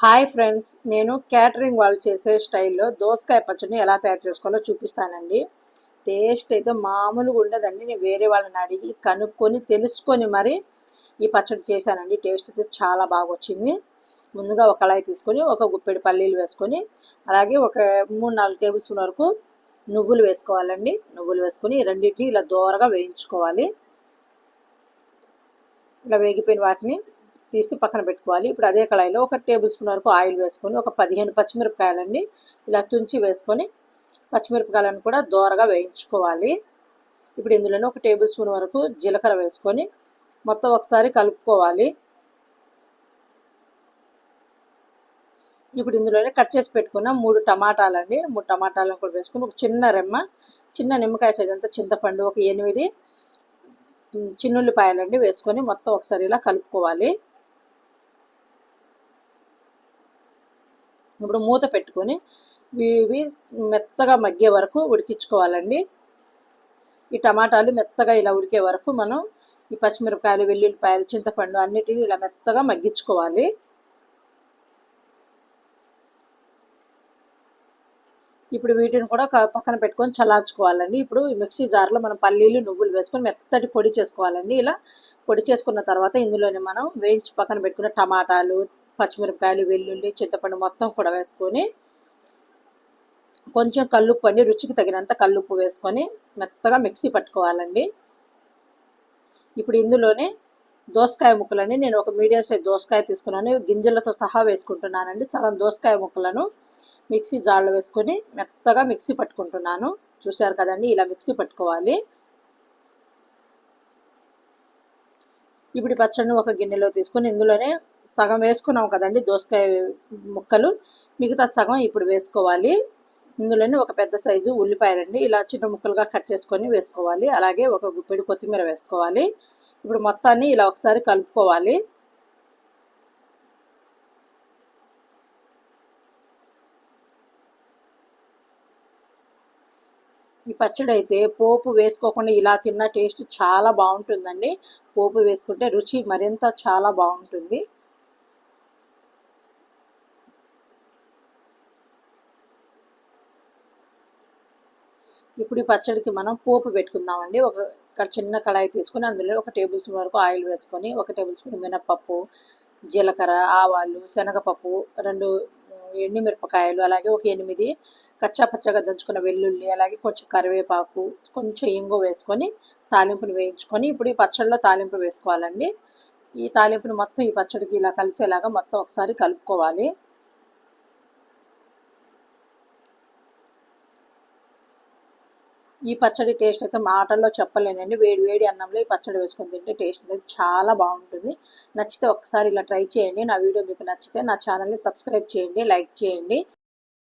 Hi friends నేను catering వాళ్ళు చేసే స్టైల్లో దోసకాయ పచ్చడిని ఎలా తయారు చేసుకోవాలో చూపిస్తానండి. టేస్ట్ అయితే మామూలుగా ఉండదండి. నేను వేరే వాళ్ళని అడిగి కనుక్కొని తెలుసుకొని మరి ఈ పచ్చడి చేశానండి. టేస్ట్ అయితే చాలా బాగా వచ్చింది. ముందుగా ఒక కళాయి తీసుకొని ఒక గుప్పెడు పల్లీలు వేసుకొని అలాగే ఒక మూడు నాలుగు టేబుల్ స్పూన్ వరకు నువ్వులు వేసుకోవాలండి. నువ్వులు వేసుకొని రెండింటిని ఇలా దోరగా వేయించుకోవాలి. ఇలా వేగిపోయిన వాటిని తీసి పక్కన పెట్టుకోవాలి. ఇప్పుడు అదే కళాయిలో ఒక టేబుల్ స్పూన్ వరకు ఆయిల్ వేసుకొని ఒక పదిహేను పచ్చిమిరపకాయలన్నీ ఇలా తుంచి వేసుకొని పచ్చిమిరపకాయలను కూడా దోరగా వేయించుకోవాలి. ఇప్పుడు ఇందులోనే ఒక టేబుల్ స్పూన్ వరకు జీలకర్ర వేసుకొని మొత్తం ఒకసారి కలుపుకోవాలి. ఇప్పుడు ఇందులోనే కట్ చేసి పెట్టుకున్న మూడు టమాటాలండి. మూడు టమాటాలను కూడా వేసుకొని ఒక చిన్న రెమ్మ చిన్న నిమ్మకాయ సైజ్ అంతా చింతపండు ఒక ఎనిమిది చిన్నుల్లిపాయలండి వేసుకొని మొత్తం ఒకసారి ఇలా కలుపుకోవాలి. ఇప్పుడు మూత పెట్టుకొని ఇవి మెత్తగా మగ్గే వరకు ఉడికించుకోవాలండి. ఈ టమాటాలు మెత్తగా ఇలా ఉడికే వరకు మనం ఈ పచ్చిమిరపకాయలు వెల్లుల్లిపాయలు చింతపండు అన్నిటిని ఇలా మెత్తగా మగ్గించుకోవాలి. ఇప్పుడు వీటిని కూడా పక్కన పెట్టుకొని చల్లార్చుకోవాలండి. ఇప్పుడు మిక్సీ జార్లో మనం పల్లీలు నువ్వులు వేసుకొని మెత్తటి పొడి చేసుకోవాలండి. ఇలా పొడి చేసుకున్న తర్వాత ఇందులోనే మనం వేయించి పక్కన పెట్టుకున్న టమాటాలు పచ్చిమిరపకాయలు వెల్లుల్లి చింతపండు మొత్తం కూడా వేసుకొని కొంచెం కల్లుప్పు అండి రుచికి తగినంత కల్లుప్పు వేసుకొని మెత్తగా మిక్సీ పట్టుకోవాలండి. ఇప్పుడు ఇందులోనే దోసకాయ ముక్కలని నేను ఒక మీడియం సైజ్ దోసకాయ తీసుకున్నాను. గింజలతో సహా వేసుకుంటున్నానండి. సగం దోసకాయ ముక్కలను మిక్సీ జార్లో వేసుకొని మెత్తగా మిక్సీ పట్టుకుంటున్నాను. చూశారు కదండి ఇలా మిక్సీ పట్టుకోవాలి. ఇప్పుడు పచ్చడిని ఒక గిన్నెలో తీసుకొని ఇందులోనే సగం వేసుకున్నాం కదండి దోసకాయ ముక్కలు. మిగతా సగం ఇప్పుడు వేసుకోవాలి. ఇందులోనే ఒక పెద్ద సైజు ఉల్లిపాయలండి ఇలా చిన్న ముక్కలుగా కట్ చేసుకొని వేసుకోవాలి. అలాగే ఒక గుప్పెడు కొత్తిమీర వేసుకోవాలి. ఇప్పుడు మొత్తాన్ని ఇలా ఒకసారి కలుపుకోవాలి. ఈ పచ్చడి అయితే పోపు వేసుకోకుండా ఇలా తిన్న టేస్ట్ చాలా బాగుంటుందండి. పోపు వేసుకుంటే రుచి మరింత చాలా బాగుంటుంది. ఇప్పుడు ఈ పచ్చడికి మనం పోపు పెట్టుకుందామండి. ఒక చిన్న కళాయి తీసుకుని అందులో ఒక టేబుల్ స్పూన్ వరకు ఆయిల్ వేసుకొని ఒక టేబుల్ స్పూన్ మినప్పప్పు జీలకర్ర ఆవాలు శనగపప్పు రెండు ఎండుమిరపకాయలు అలాగే ఒక ఎనిమిది కచ్చా పచ్చగా దంచుకున్న వెల్లుల్లి అలాగే కొంచెం కరివేపాకు కొంచెం ఇంగు వేసుకొని తాలింపుని వేయించుకొని ఇప్పుడు ఈ పచ్చడిలో తాలింపు వేసుకోవాలండి. ఈ తాలింపుని మొత్తం ఈ పచ్చడికి ఇలా కలిసేలాగా మొత్తం ఒకసారి కలుపుకోవాలి. ఈ పచ్చడి టేస్ట్ అయితే మాటల్లో చెప్పలేనండి. వేడి వేడి అన్నంలో ఈ పచ్చడి వేసుకొని తింటే టేస్ట్ అయితే చాలా బాగుంటుంది. నచ్చితే ఒకసారి ఇలా ట్రై చేయండి. నా వీడియో మీకు నచ్చితే నా ఛానల్ని సబ్స్క్రైబ్ చేయండి లైక్ చేయండి.